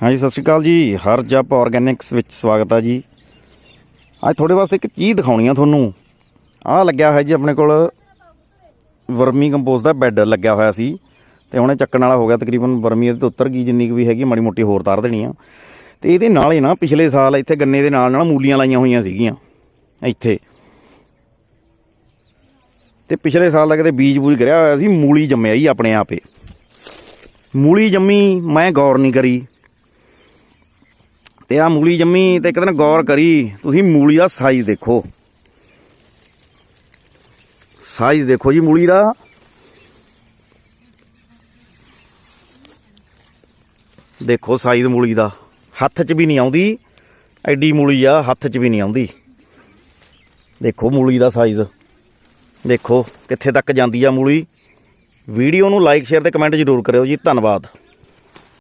ਹਾਂਜੀ, ਸਤਿ ਸ਼੍ਰੀ ਅਕਾਲ ਜੀ। ਹਰ ਜਪ ਆਰਗੈਨਿਕਸ ਵਿੱਚ ਸਵਾਗਤ ਆ ਜੀ। ਅੱਜ ਤੁਹਾਡੇ ਵਾਸਤੇ ਇੱਕ ਚੀਜ਼ ਦਿਖਾਉਣੀ ਆ ਤੁਹਾਨੂੰ। ਆਹ ਲੱਗਿਆ ਹੋਇਆ ਜੀ ਆਪਣੇ ਕੋਲ ਵਰਮੀ ਕੰਪੋਸਟ ਦਾ ਬੈੱਡ ਲੱਗਿਆ ਹੋਇਆ ਸੀ। ਤੇ ਹੁਣ ਇਹ ਚੱਕਣ ਵਾਲਾ ਹੋ ਗਿਆ, ਤਕਰੀਬਨ ਵਰਮੀ ਇਹਦੇ ਤੋਂ ਉੱਤਰ ਗਈ, ਜਿੰਨੀ ਕੁ ਵੀ ਹੈਗੀ, ਮਾੜੀ ਮੋਟੀ ਹੋਰ ਤਾਰ ਦੇਣੀ ਆ। ਤੇ ਇਹਦੇ ਨਾਲ ਹੀ ਨਾ, ਪਿਛਲੇ ਸਾਲ ਇੱਥੇ ਗੰਨੇ ਦੇ ਨਾਲ ਨਾਲ ਮੂਲੀਆਂ ਲਾਈਆਂ ਹੋਈਆਂ ਸੀਗੀਆਂ, ਇੱਥੇ। ਤੇ ਪਿਛਲੇ ਸਾਲ ਦਾ ਕਿਤੇ ਬੀਜ ਬੂਜ ਗਿਰਿਆ ਹੋਇਆ ਸੀ, ਮੂਲੀ ਜੰਮਿਆ ਹੀ ਆਪਣੇ ਆਪੇ। ਮੂਲੀ ਜੰਮੀ, ਮੈਂ ਗੌਰ ਨਹੀਂ ਕਰੀ। ਤੇ ਆ ਮੂਲੀ ਜੰਮੀ ਤੇ ਇੱਕ ਦਿਨ ਗੌਰ ਕਰੀ, ਤੁਸੀਂ ਮੂਲੀ ਦਾ ਸਾਈਜ਼ ਦੇਖੋ। ਸਾਈਜ਼ ਦੇਖੋ ਜੀ ਮੂਲੀ ਦਾ। ਦੇਖੋ ਸਾਈਜ਼ ਮੂਲੀ ਦਾ, ਹੱਥ 'ਚ ਵੀ ਨਹੀਂ ਆਉਂਦੀ, ਐਡੀ ਮੂਲੀ ਆ, ਹੱਥ 'ਚ ਵੀ ਨਹੀਂ ਆਉਂਦੀ। ਦੇਖੋ ਮੂਲੀ ਦਾ ਸਾਈਜ਼ ਦੇਖੋ ਕਿੱਥੇ ਤੱਕ ਜਾਂਦੀ ਆ ਮੂਲੀ। ਵੀਡੀਓ ਨੂੰ ਲਾਈਕ ਸ਼ੇਅਰ ਤੇ ਕਮੈਂਟ ਜ਼ਰੂਰ ਕਰਿਓ ਜੀ, ਧੰਨਵਾਦ।